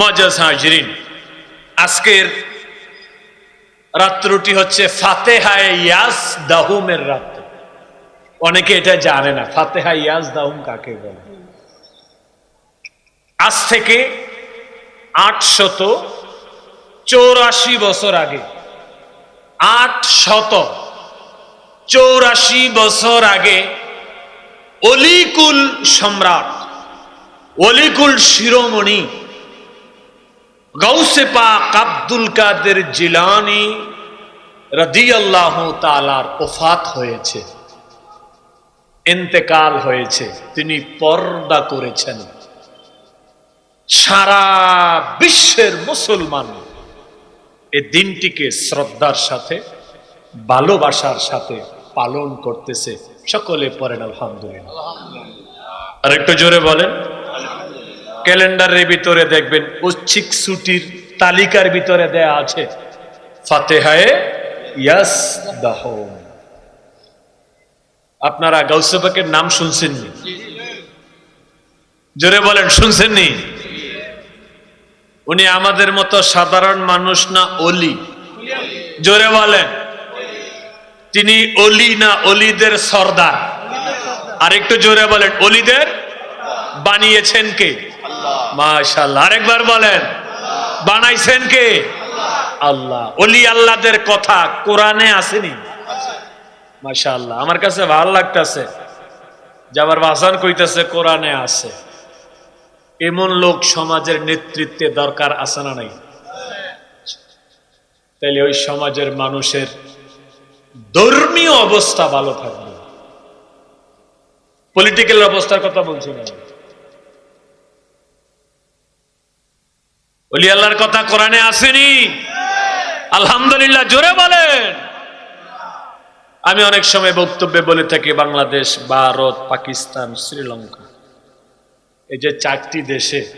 মজাজ হাজরিন। আজকের রাত্রটি হচ্ছে ফাতেহায় ইয়াস দাহুমের রাত্র। অনেকে এটা জানে না ফাতেহা ইয়াস দাহুম কাকে বলে? আজ থেকে আটশত চৌরাশি বছর আগে আট শত চৌরাশি বছর আগে অলিকুল সম্রাট, অলিকুল শিরোমণি গৌসে পাক আব্দুল কাদের জিলানি রাদিয়াল্লাহু তাআলার ওফাত হয়েছে, ইন্তেকাল হয়েছে, তিনি পর্দা করেছেন। সারা বিশ্বের মুসলমান এই দিনটিকে শ্রদ্ধার সাথে, ভালোবাসার সাথে পালন করতেছে। সকলে পড়েন, আলহামদুলিল্লাহ। আর একটু জোরে বলেন। ক্যালেন্ডারের ভিতরে দেখবেন ঐচ্ছিক ছুটির তালিকার ভিতরে দেয়া আছে। ফাতেহায়ে ইয়াস দাহম আপনারা গৌসবাকের নাম শুনছেননি? জোরে বলেন, শুনছেননি? উনি আমাদের মতো সাধারণ মানুষ না অলি? জোরে বলেন। তিনি অলি না অলিদের সর্দার? আর একটু জোরে বলেন, অলিদের বানিয়েছেন কে? মাশাল্লাহ আরেকবার বলেন। বানাইছেন কে? আল্লাহ। অলি আল্লাহদের কথা কোরআনে আসেনি। মাশাল্লাহ আমার কাছে ভালো লাগতেছে যে আবার বাসান কইতেছে কোরআনে আছে। এমন লোক সমাজের নেতৃত্বে দরকার আছে না নাই? তাইলে ওই সমাজের মানুষের ধর্মীয় অবস্থা ভালো থাকবে। পলিটিক্যাল অবস্থার কথা বলছি না অলি আল্লাহর কথা কোরআনে আসেনি? আলহামদুলিল্লাহ, জোরে বলেন। আমি অনেক সময় বক্তব্যে বলে থাকি, বাংলাদেশ, ভারত, পাকিস্তান, শ্রীলঙ্কা। এই যে চারটি দেশে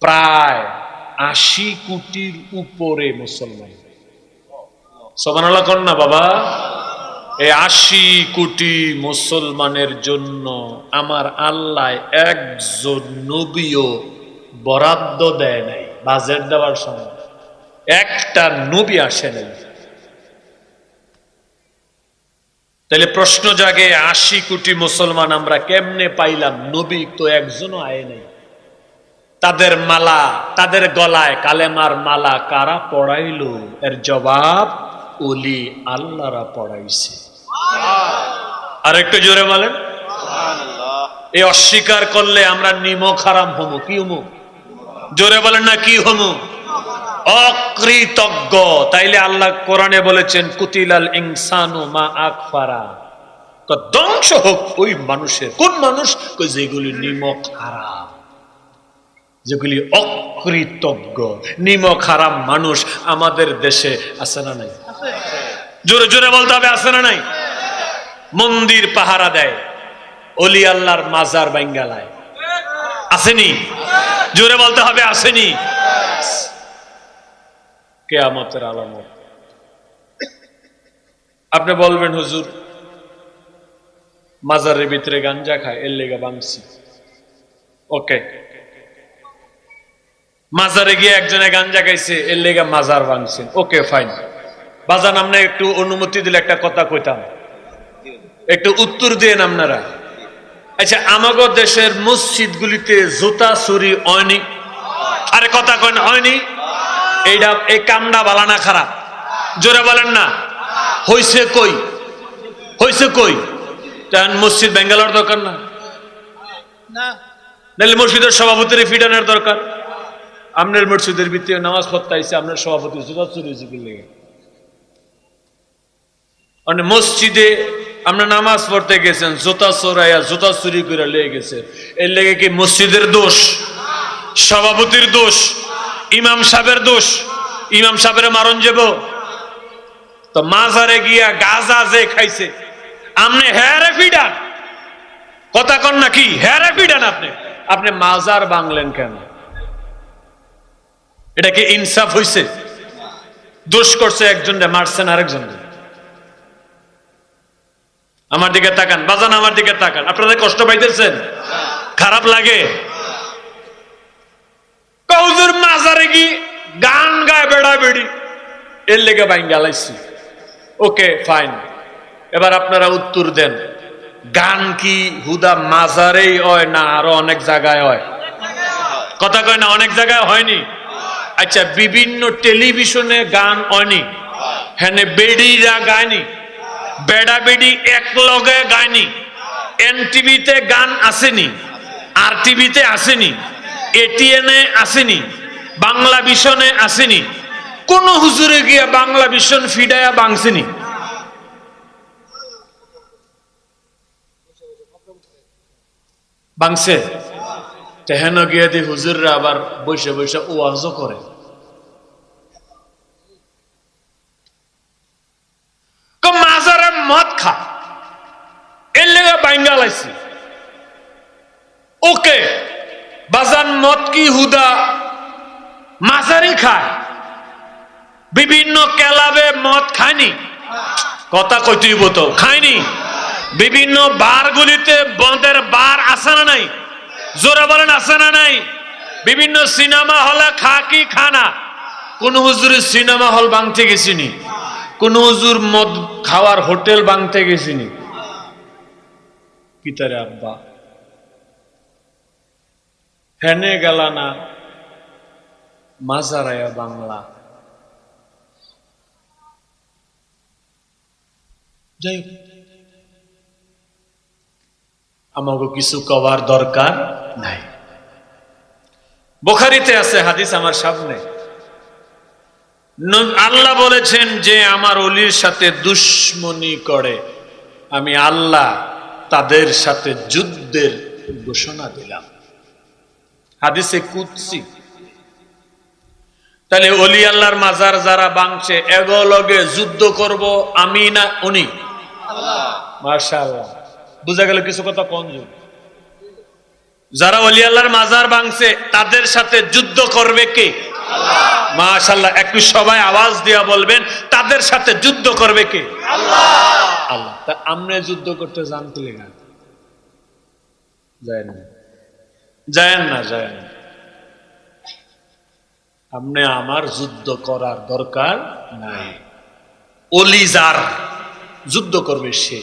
প্রায় আশি কোটির উপরে মুসলমান। কর না বাবা। এই আশি কোটি মুসলমানের জন্য আমার আল্লাহ একজন নবীও বরাদ্দ দেয় নাই বাজেট দেওয়ার সময়। একটা নবী আসে নাই। তাহলে প্রশ্ন জাগে আশি কোটি মুসলমান আমরা কেমনে পাইলাম? নবী তো একজনও আয় নাই। তাদের মালা তাদের গলায় কালেমার মালা কারা পড়াইল? এর জবাব ওলি আল্লাহরা পড়াইছে। আর একটু জোরে বলেন। এই অস্বীকার করলে আমরা নিমক হারাম হমু কি হমু? জোরে বলেন না, কি হমু? অকৃতজ্ঞ। তাইলে আল্লাহ কোরআনে বলেছেন, কুতিলাল ইনসানু মা আকফারা। ধ্বংস হোক ওই মানুষের। কোন মানুষ? যেগুলি নিমক হারাম। যেগুলি অকৃতজ্ঞ। নিমক হারাম মানুষ আমাদের দেশে আছে না নাই? জোরে জোরে বলতে হবে, আছে না নাই? মন্দির পাহারা দেয়। অলি আল্লাহর মাজার বাঙ্গালায়। আসেনি। জোরে বলতে হবে, আসেনি। কেয়ামতের আলামত। আপনি বলবেন, হুজুর, মাজারের ভিতরে গাঞ্জা খায়, এর লেগে বাংছি ওকে। মাজারে গিয়ে একজনে গাঞ্জা খাইছে, এর লেগে মাজার ভাঙছেন ওকে ফাইন বাজান আপনি একটু অনুমতি দিলে একটা কথা কইতাম। একটু উত্তর দিয়ে আপনারা। আচ্ছা আমাগো দেশের মসজিদ গুলিতে জুতা চুরি হয়নি। আরে কথা কয় না হয়নি? এইটা এই কামটা বালানা খারাপ? জোরে বলেন না। হইছে কই? হইছে কই? তেমন মসজিদ বেঙ্গালোর দরকার না? নাহলে মসজিদের সভাপতির ফিডানোর দরকার। আপনার মসজিদের ভিতরে নামাজ পড়তে আইসে আপনার সভাপতি জুতা চুরি হয়েছে কি লেগে মানে মসজিদে আমরা নামাজ পড়তে গেছেন, জুতা চোরাইয়া জুতা চুরি করে লেগে গেছে। এর লেগে কি মসজিদের দোষ? সভাপতির দোষ? ইমাম সাহেবের দোষ? ইমাম সাহেবের মারণ যাব? তো মাজারে গিয়া গাজা যে খাইছে, আপনি হ্যারে ফিডান কথা কন না কি? হ্যারে ফিডান আপনি? আপনি মাজার বাংলেন কেন? এটা কি ইনসাফ হইছে? দোষ করছে একজন মারছেন আরেকজন আমার দিকে তাকান। বাজান, আমার দিকে তাকান। আপনাদের কষ্ট পাইতেছেন? খারাপ লাগে? মাজারে কি গান গায় বেড়া বেড়ি এর লেগে বাইন গালাইছি ওকে, ফাইন। এবার আপনারা উত্তর দেন। গান কি হুদা মাজারেই হয় না আরও অনেক জায়গায় হয়? কথা কয় না, অনেক জায়গায় হয়নি? আচ্ছা বিভিন্ন টেলিভিশনে গান হয়নি? হ্যাঁ বেডিরা গায়নি? বেড়া বেডি এক লগে গায়নি এন টিভিতে গান আসেনি, আর টিভিতে আসেনি এটিএনে আসেনি, বাংলা ভিশনে আসেনি। কোন হুজুরে গিয়া বাংলা ভিশন ফিডায়া বাংসেনি বাংসে তেহেন গিয়ে দি হুজুররা আবার বসে বসে ওয়াজও করে কম মাজারে মদ খা। এর লেগে বাঙ্গালাইছি ওকে, বাজান মদ কি হুদা? মাজারি খায়। বিভিন্ন ক্যালাবে মদ খায়নি। কথা কইতেইব তো, খায়নি। বিভিন্ন বারগুলিতে বন্ধের বার আছে না নাই? জোরে বলেন আছে না নাই? বিভিন্ন সিনেমা হলে খা কি খানা কোন হুজুর সিনেমা হল ভাঙতে গেছিনি? কোন হুজুর মদ খাওয়ার হোটেল ভাঙতে গেছিনি? পিতারে আব্বা? ফেনে গেল না। মাজারায়া বাংলা। যাই আমাকে কিছু কবার দরকার নাই। বোখারিতে আছে হাদিস আমার সামনে। আল্লাহ বলেছেন যে আমার অলির সাথে দুশ্মনী করে। আমি আল্লাহ তাদের সাথে যুদ্ধের ঘোষণা দিলাম। হাদিসে কুৎসি তাহলে অলি আল্লাহর মাজার যারা বাংছে এগলগে যুদ্ধ করব আমি না উনি? মার্শাল্লাহ বুঝা গেল কিছু কথা কম যারা অলি আল্লাহর মাজার ভাঙছে তাদের সাথে যুদ্ধ করবে কে? মাশাল্লাহ একটু সবাই আওয়াজ দিয়া বলবেন তাদের সাথে যুদ্ধ করবে কে? আল্লাহ। তা আমরা যুদ্ধ করতে জানতে লেগা? যায় না। যায় না যায় না। আপনি আমার যুদ্ধ করার দরকার নাই। অলি যার যুদ্ধ করবে সে।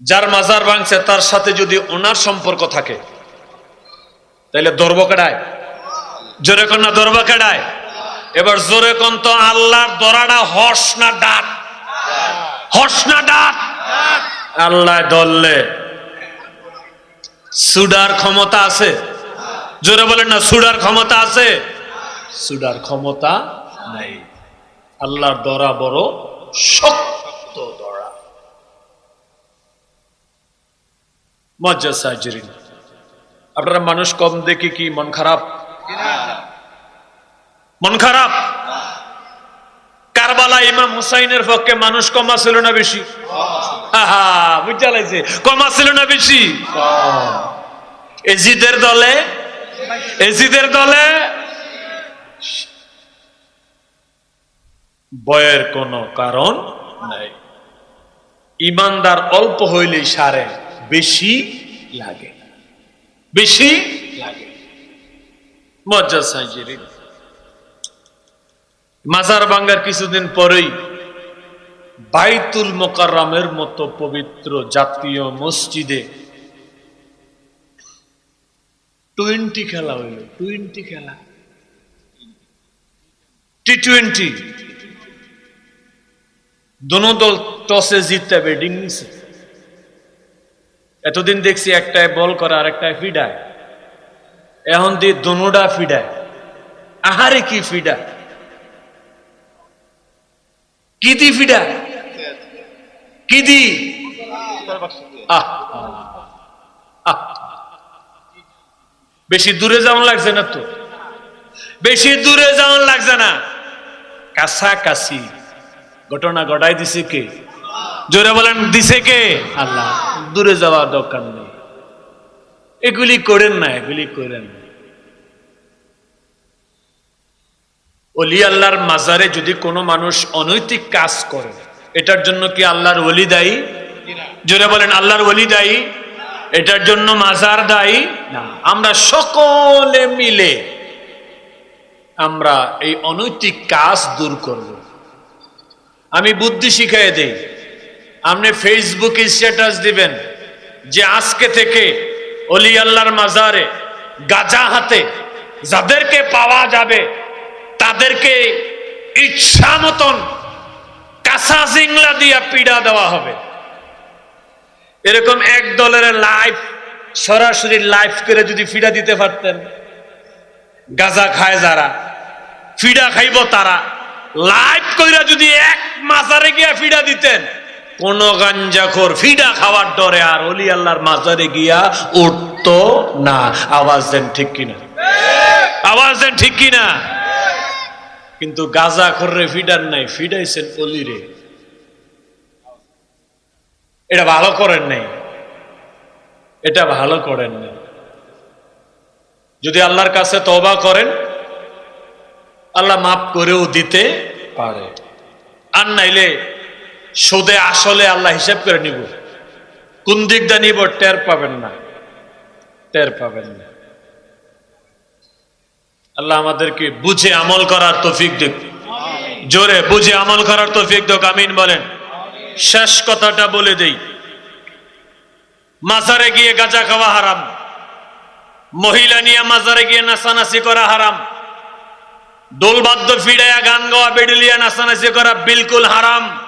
যার মাজার ভাঙছে তার সাথে যদি ওনার সম্পর্ক থাকে তাহলে ধরব কেডায়? জোরে কন না ধরব কেডায়? এবার জোরে কন তো আল্লাহর দরাটা হস না ডাক হস না ডাক আল্লাহ ধরলে। সুডার ক্ষমতা আছে? জোরে বলেন না, সুডার ক্ষমতা আছে? সুডার ক্ষমতা নাই। আল্লাহর দরা বড় শক্ত দরা। মজ্জা সাজরিন আপনারা মানুষ কম দেখে কি মন খারাপ? মন খারাপ? কারবালা ইমাম হুসাইনের পক্ষে মানুষ কম ছিল না বেশি? বুঝতে কম ছিল না বেশি? এজিদের দলে? এজিদের দলে? বয়ের কোনো কারণ নাই। ইমানদার অল্প হইলেই সারে, বেশি লাগে বেশি লাগে। মজ্জা সাইজেরি মাজার বাঙ্গার কিছুদিন পরেই বাইতুল মোকাররামের মতো পবিত্র জাতীয় মসজিদে টোয়েন্টি খেলা হইল, টোয়েন্টি খেলা। টি টোয়েন্টি দোনো দল টসে জিততে ব্যাটিং নিছে। এতদিন দেখছি একটায় বল করে, আরেকটায় ফিডায়। এখন দিয়ে দোনোটা ফিডায়। আহারে কি ফিডা কি দি ফিডা? কি দি? আহ আহ। বেশি দূরে যাওয়ান লাগছে না তো? বেশি দূরে যাওয়ান লাগছে না। কাছাকাছি। ঘটনা ঘটাই দিছে কে? জোরে বলেন, দিছে কে? আল্লাহ, দূরে যাওয়ার দরকার নেই। এগুলি করেন না, এগুলি করেন না। অলি আল্লাহর মাজারে যদি কোনো মানুষ অনৈতিক কাজ করে, এটার জন্য কি আল্লাহর ওলি দায়ী? জোরে বলেন, আল্লাহর ওলি দায়ী? এটার জন্য মাজার দায়ী? আমরা সকলে মিলে আমরা এই অনৈতিক কাজ দূর করব। আমি বুদ্ধি শিখাই দেই। আপনি ফেসবুকে স্ট্যাটাস দিবেন যে আজকে থেকে অলি আল্লাহর মাজারে গাজা হাতে যাদেরকে পাওয়া যাবে তাদেরকে ইচ্ছা মতন কাঁচা জিংলা দিয়া পিড়া দেওয়া হবে। এরকম এক দলের লাইভ সরাসরি লাইফ করে যদি ফিডা দিতে পারতেন, গাজা খায় যারা ফিডা খাইব তারা লাইফ কইরা যদি এক মাজারে গিয়া ফিডা দিতেন, কোন গাঞ্জাখোর ফিডা খাওয়ার ডরে আর অলি আল্লাহর মাজারে গিয়া উঠতো না। আওয়াজ দেন ঠিক কিনা? আওয়াজ দেন ঠিক কিনা? কিন্তু গাজা খররে ফিডার নাই, ফিডাইছেন অলিরে। এটা ভালো করেন নাই। এটা ভালো করেন নাই। যদি আল্লাহর কাছে তবা করেন, আল্লাহ মাফ করেও দিতে পারে। আর নাইলে সুদে আসলে আল্লাহ হিসাব করে নিব। কোন দিক দিয়ে নিব, টের পাবেন না। টের পাবেন না। আল্লাহ আমাদেরকে বুঝে আমল করার তৌফিক দিক। জোরে বুঝে আমল করার তৌফিক দিক আমিন বলেন। শেষ কথাটা বলে দেই। মাজারে গিয়ে গাঁজা খাওয়া হারাম। মহিলা নিয়ে মাজারে গিয়ে নাচানাচি করা হারাম। দোলবাদ্য ফিডাইয়া গান গাওয়া বেডলিয়া নাচানাচি করা বিলকুল হারাম।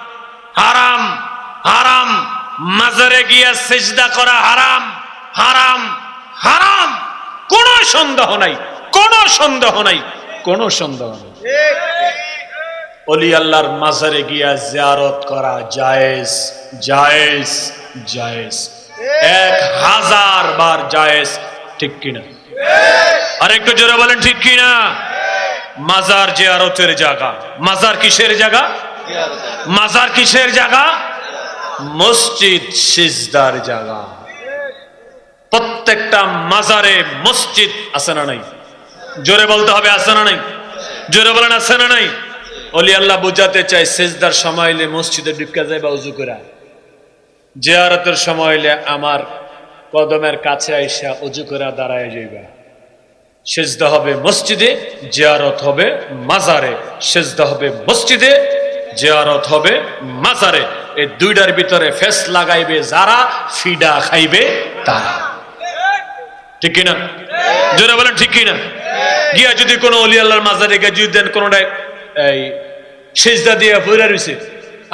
হারাম হারাম। মাজারে গিয়া সেজদা করা হারাম। হারাম হারাম। কোনো সন্দেহ নাই। কোনো সন্দেহ নাই। কোনো সন্দেহ নাই। অলি আল্লাহর মাজারে গিয়া জিয়ারত করা জায়েজ জায়েজ জায়েজ। এক হাজার বার জায়েজ ঠিক কিনা? আর একটু জোরে বলেন ঠিক কিনা? মাজার জিয়ারতের জায়গা। মাজার কিসের জায়গা? মাজার কিসের জায়গা? মসজিদ সিজদার জায়গা। প্রত্যেকটা মাজারে মসজিদ আছে না নাই? জোরে বলতে হবে, আছে না নাই? জোরে বলেন, আছে না নাই? অলি আল্লাহ বুঝাতে চাই সেজদার সময় এলে মসজিদে ডিপকা যায় বা উজু করা জিয়ারতের সময় এলে আমার কদমের কাছে আইসা উজু করে দাঁড়ায় যাইবা। সেজদা হবে মসজিদে, জিয়ারত হবে মাজারে। সেজদা হবে মসজিদে, জিয়ারত হবে মাজারে। এই দুইটার ভিতরে ফেস লাগাইবে যারা, ফিডা খাইবে তারা। ঠিক কিনা? জোরে বলেন, ঠিক কিনা? গিয়া যদি কোনো অলি আল্লাহর মাজারে গিয়ে যদি দেন কোনোটাই, এই সেজদা দিয়ে বইরা রয়েছে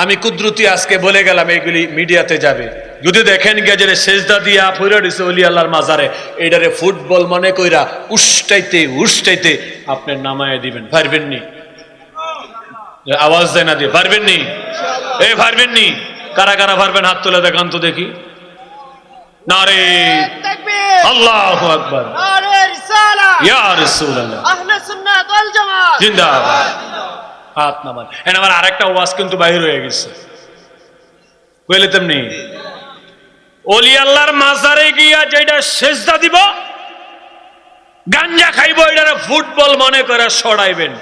আমি কুদরতি আজকে বলে গেলাম এইগুলি মিডিয়াতে যাবে। যদি দেখেন যে সেজদা দিয়া ফইরা রয়েছে অলি আল্লাহর মাজারে এইটারে ফুটবল মনে কইরা উষ্টাইতে উষ্টাইতে আপনি নামায় দিবেন। পারবেন নি? আওয়াজ দেয় না দিয়ে, পারবেন নি? এ পারবেন নি? কারা কারা পারবেন? হাত তুলে দেখান তো দেখি। না রে তাকবীর। আল্লাহ আকবর। নারে রিসালা। রাসূলুল্লাহ। আহলে সুন্নাত ওয়াল জামাত। জিন্দাবাদ। হাত নামান। এন আমার আরেকটা ওয়াজ কিন্তু বাহির হয়ে গেছে। বুঝলে তেমনি। অলি আল্লাহর মাজারে গিয়া যেটা সেজদা দিব গাঞ্জা খাইব এটারে ফুটবল মনে করে সরাইবেন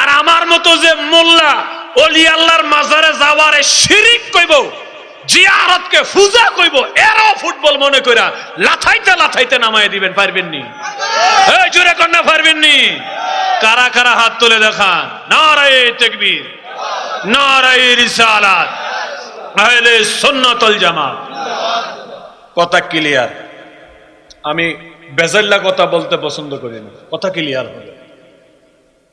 আর আমার মতো যে মোল্লা অলি আল্লাহর মাজারে যাওয়ারে শিরিক কইব জিয়ারতকে ফুজা কইব, এরও ফুটবল মনে কইরা লাথাইতে লাথাইতে নামায় দিবেন পারবেন নি এই জোরে কন্যা পারবেন নি কারা কারা হাত তুলে দেখান? নারায়ে তাকবীর, নারায়ে রিসালাত, আহলে সুন্নাতুল জামাত। কথা ক্লিয়ার? আমি বেজাল্লা কথা বলতে পছন্দ করি না। কথা ক্লিয়ার হবে।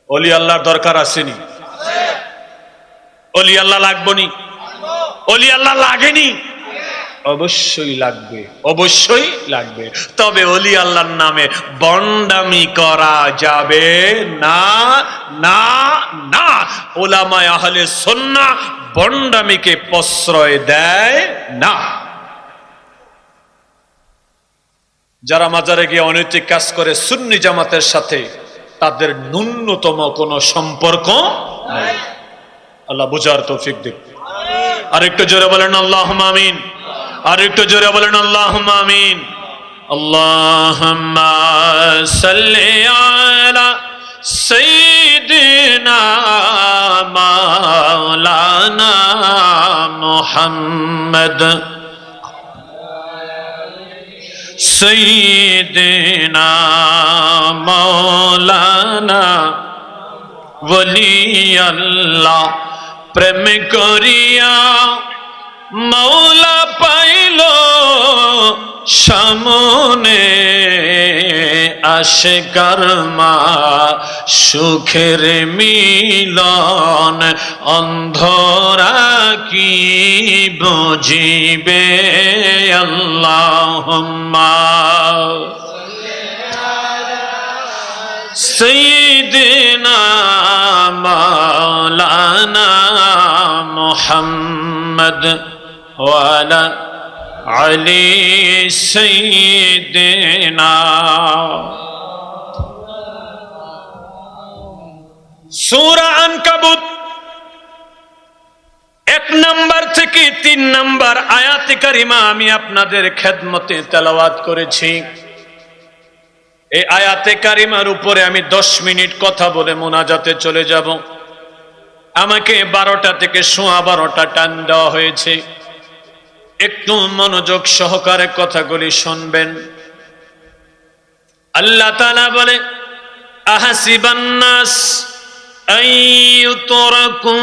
অলি আল্লাহর দরকার আসেনি। অলি আল্লাহ লাগবনি অলি আল্লাহ লাগেনি? অবশ্যই লাগবে অবশ্যই লাগবে। তবে অলি আল্লাহর নামে বন্ডামি করা যাবে না না না। ওলামায় আহলে সন্না বন্ডামিকে প্রশ্রয় দেয় না। যারা মাজারে গিয়ে অনৈতিক কাজ করে সুন্নি জামাতের সাথে, তাদের ন্যূনতম কোনো সম্পর্ক নাই। আল্লাহ বুঝার তৌফিক দিক। আর একটু জোরে বলেন আল্লাহ আমিন আর একটু জোরে বলেন আল্লাহ আমিন اللهم صل على سيدنا مولانا محمد سيدنا مولانا বলি আল্লাহ প্রেম করিয়া মৌলা পাইল সামনে। আসে কর্মা সুখের মিলন অন্ধরা কি বুঝিবে? আল্লাহ সৈদিনা مولانا محمد وعلى علي سيدنا সূরা আনকাবুত এক নাম্বার থেকে তিন নাম্বার আয়াতে কারিমা আমি আপনাদের খেদমতে তেলাওয়াত করেছি এই আয়াতে কারিমার উপরে আমি দশ মিনিট কথা বলে মোনাজাতে চলে যাব। আমাকে বারোটা থেকে সোয়া বারোটা টান দেওয়া হয়েছে। একটু মনোযোগ সহকারে কথাগুলি শুনবেন। আল্লাহ তালা বলে, আহাসিবান্নাস আইয়ুতরাকু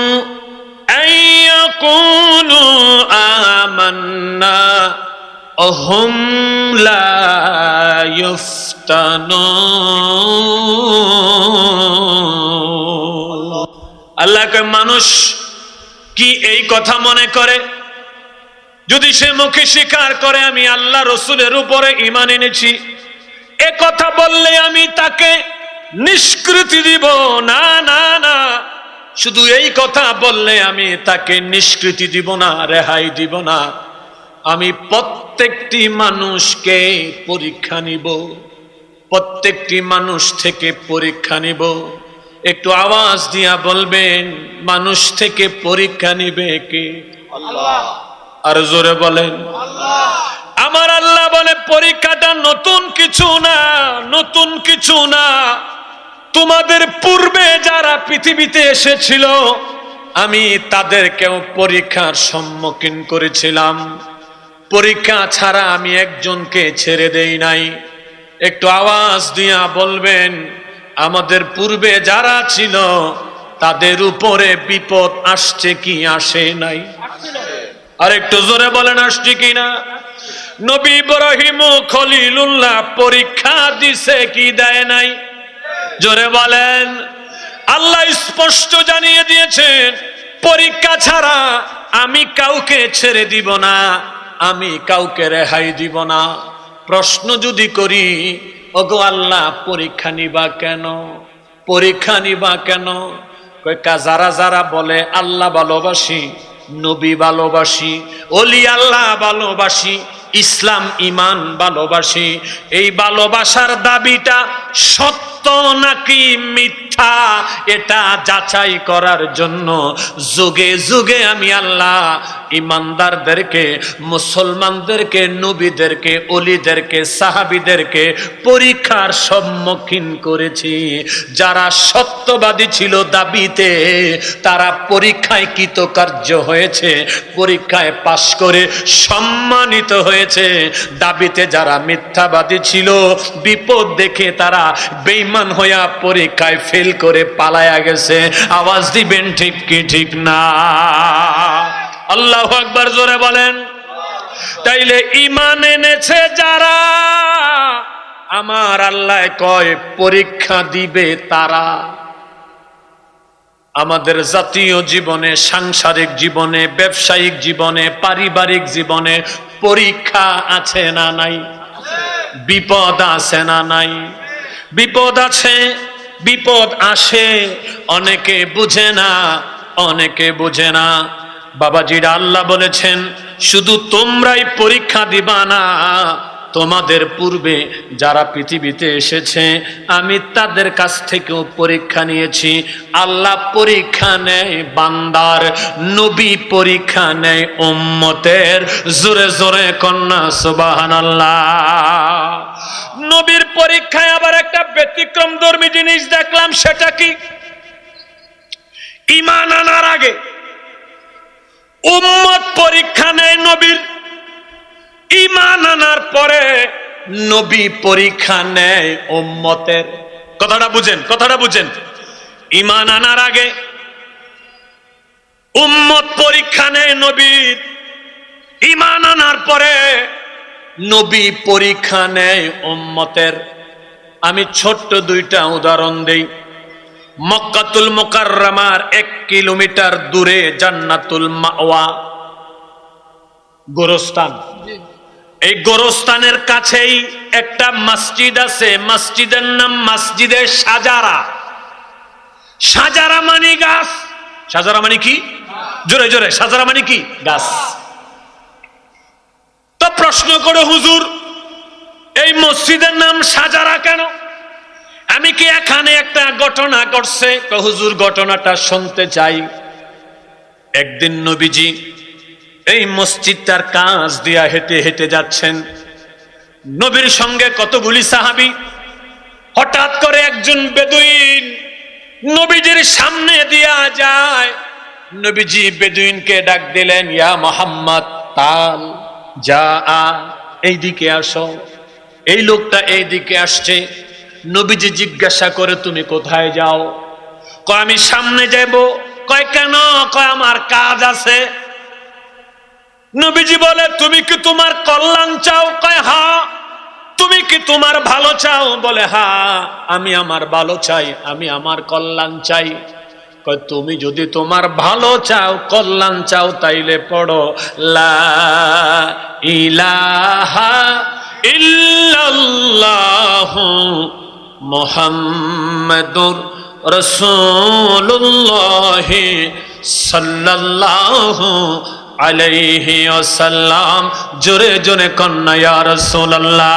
আইয়াকুলু আমান্না। অহম লা ইফতানুন আল্লাহ কয়, মানুষ কি এই কথা মনে করে? যদি সে মুখে স্বীকার করে, আমি আল্লাহ রসুলের উপরে ইমান এনেছি। এ কথা বললে আমি তাকে নিষ্কৃতি দিব। না না না। শুধু এই কথা বললে আমি তাকে নিষ্কৃতি দিব না, রেহাই দিব না। আমি প্রত্যেকটি মানুষকে পরীক্ষা নিব। প্রত্যেকটি মানুষ থেকে পরীক্ষা নিব। একটু আওয়াজ দিয়া বলবেন মানুষ থেকে পরীক্ষা নিবে কে? আর জোরে বলেন আমার আল্লাহ বলে পরীক্ষাটা নতুন কিছু না নতুন কিছু না। তোমাদের পূর্বে যারা পৃথিবীতে এসেছিল আমি তাদেরকেও পরীক্ষার সম্মুখীন করেছিলাম। পরীক্ষা ছাড়া আমি একজনকে ছেড়ে দেই নাই। একটু আওয়াজ দিয়া বলবেন, আমাদের পূর্বে যারা ছিল, তাদের উপরে বিপদ আসছে কি আসে নাই? আর একটু জোরে বলেন, আসছে কিনা? নবী ইব্রাহিম খলিলুল্লাহ পরীক্ষা দিছে কি দেয় নাই? জোরে বলেন। আল্লাহ স্পষ্ট জানিয়ে দিয়েছেন, পরীক্ষা ছাড়া আমি কাউকে ছেড়ে দিব না। আমি কাউকে রেহাই দিব না। প্রশ্ন যদি করি, ওগো আল্লাহ, পরীক্ষা নিবা কেন? পরীক্ষা নিবা কেন? যারা যারা বলে, আল্লাহ ভালোবাসি, নবী ভালোবাসি অলি আল্লাহ ভালোবাসি, ইসলাম ইমান ভালোবাসি, এই ভালোবাসার দাবিটা সত্য নাকি মিথ্যা? এটা যাচাই করার জন্য যুগে যুগে আমি আল্লাহ ইমানদারদেরকে, মুসলমানদেরকে, নবীদেরকে, অলিদেরকে, সাহাবিদেরকে পরীক্ষার সম্মুখীন করেছি। যারা সত্যবাদী ছিল দাবিতে, তারা পরীক্ষায় কৃতকার্য হয়েছে, পরীক্ষায় পাশ করে সম্মানিত হয়েছে। দাবিতে যারা মিথ্যাবাদী ছিল, বিপদ দেখে তারা বেইমান হইয়া পরীক্ষায় ফেল করে পালায়া গেছে। আওয়াজ দিবেন ঠিক কি ঠিক না? আল্লাহ আকবার জোরে বলেন। তাইলে ইমান এনেছে যারা? আমার আল্লাহ কয়, পরীক্ষা দিবে তারা। আমাদের জাতীয় জীবনে, সাংসারিক জীবনে, ব্যবসায়িক জীবনে, পারিবারিক জীবনে পরীক্ষা আছে না নাই? বিপদ আছে না নাই? বিপদ আছে। বিপদ আসে, অনেকে বুঝে না, অনেকে বুঝে না। বাবাজিরা আল্লাহ বলেছেন, শুধু তোমরাই পরীক্ষা দিবা না তোমাদের পূর্বে যারা পৃথিবীতে এসেছে, আমি তাদের কাছ থেকেও পরীক্ষা নিয়েছি। আল্লাহ পরীক্ষা নেয় বান্দার, নবী পরীক্ষা নেয় উম্মতের। জোরে জোরে কন্যা সুবাহান নবীর পরীক্ষায় আবার একটা ব্যতিক্রম ধর্মী জিনিস দেখলাম, সেটা কি? ইমান আনার আগে উম্মত পরীক্ষা নেয় নবীর ইমান আনার পরে নবী পরীক্ষা নেয় উম্মতের। কথাটা বুঝেন কথাটা বুঝেন। ইমান আনার আগে উম্মত পরীক্ষা নেয় নবীর। ইমান আনার পরে নবী পরীক্ষা নেয় উম্মতের। আমি ছোট্ট দুইটা উদাহরণ দেই। মক্কাতুল মোকাররমার এক কিলোমিটার দূরে জান্নাতুল মাওয়া গোরস্থান। এই গোরস্থানের কাছেই একটা মসজিদ আছে। মসজিদের নাম মসজিদে সাজারা। সাজারা মানে গাছ। সাজারা মানে কি? জোরে জোরে, সাজারা মানে কি? গাছ। তো প্রশ্ন করে হুজুর, এই মসজিদের নাম সাজারা কেন? আমি কি এখানে একটা ঘটনা ঘটছে? হুজুর, ঘটনাটা শুনতে চাই। একদিন নবীজি এই মসজিদটার কাজ দিয়া হেঁটে হেঁটে যাচ্ছেন। নবীর সঙ্গে কতগুলি সাহাবি? হঠাৎ করে একজন বেদুইন নবীজির সামনে দিয়া যায়। নবীজি বেদুইনকে ডাক দিলেন, ইয়া মোহাম্মদ, তাল, যা, আ, এইদিকে আসো। এই লোকটা এইদিকে আসছে। নবীজি জিজ্ঞাসা করে, তুমি কোথায় যাও? কয়, আমি সামনে যাব কয়, কেন? কয়, আমার কাজ আছে। নবীজি বলে, তুমি কি তোমার কল্যাণ চাও? কয়, হা। তুমি কি তোমার ভালো চাও? বলে, হা, আমি আমার ভালো চাই, আমি আমার কল্যাণ চাই। তুমি যদি তোমার ভালো চাও, কল্যাণ চাও, তাইলে পড়ো, লা ইলাহা মুহাম্মাদুর রাসূলুল্লাহ সাল্লাল্লাহু আলাইহি ওয়াসাল্লাম, জোরে জোরে কন্যা, ইয়া রাসূলুল্লাহ।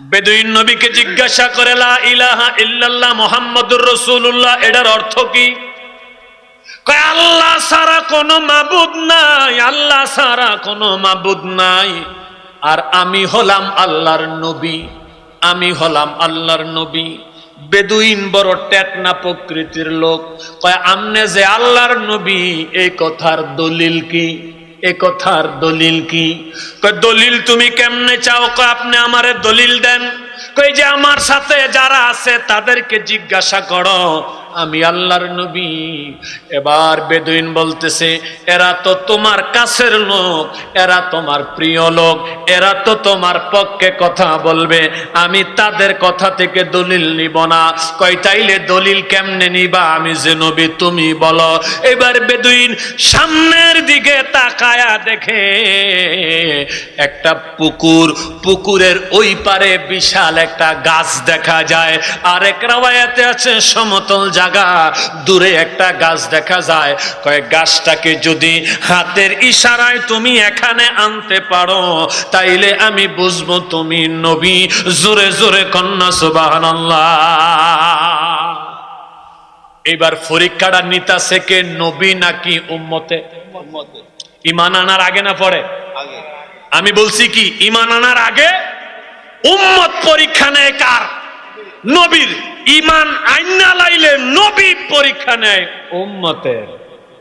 বেদুইন নবীকে জিজ্ঞাসা করে, লা ইলাহা ইল্লাল্লাহ মুহাম্মাদুর রাসূলুল্লাহ, এটার অর্থ কি? কয়, আল্লাহ সারা কোনো মাবুদ নাই, আল্লাহ সারা কোনো মাবুদ নাই। আর আমি হলাম আল্লাহর নবী। আমি হলাম আল্লাহর নবী। বেদুইন বড় টেকনা প্রকৃতির লোক। কয়, আমনে যে আল্লাহর নবী এই কথার দলিল কি? এ কথার দলিল কি? দলিল তুমি কেমনে চাও? আপনি আমারে দলিল দেন। কই যে আমার সাথে যারা আছে তাদেরকে জিজ্ঞাসা করো। আমি আল্লাহর নবী। এবার বেদুইন বলতেছে, এরা তো তোমার কাছের লোক, এরা তোমার প্রিয় লোক, এরা তো তোমার পক্ষে কথা বলবে। আমি তাদের কথা থেকে দলিল নিব না। কই তাইলে দলিল কেমনে নিবা? আমি যে নবী, তুমি বলো। এবার বেদুইন সামনের দিকে তাকায়া দেখে, একটা পুকুর, পুকুরের ওই পারে বিশাল একটা গাছ দেখা যায়। আর এক রাওয়ায়াতে আছে সমতল জায়গা দূরে একটা গাছ দেখা যায়। কয়েক গাছটাকে যদি হাতের ইশারায় তুমি এখানে আনতে পারো তাইলে আমি বুঝব তুমি নবী। জোরে জোরে কন্যা সুবহানাল্লাহ। এবার পরীক্ষাটা নিতাছে কে নবী নাকি উম্মতে? ইমান আনার আগে না পরে? আমি বলছি কি ইমান আনার আগে উম্মত পরীক্ষা নেয় কার? নবীর। ইমান আইনা লাইলে নবী পরীক্ষা নেয় উম্মতের।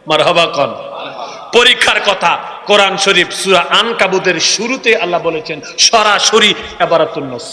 মারহাবা কন। পরীক্ষার কথা কোরআন শরীফ সূরা আনকাবুতের শুরুতে আল্লাহ বলেছেন, সরাসরি এবারাতুল নস।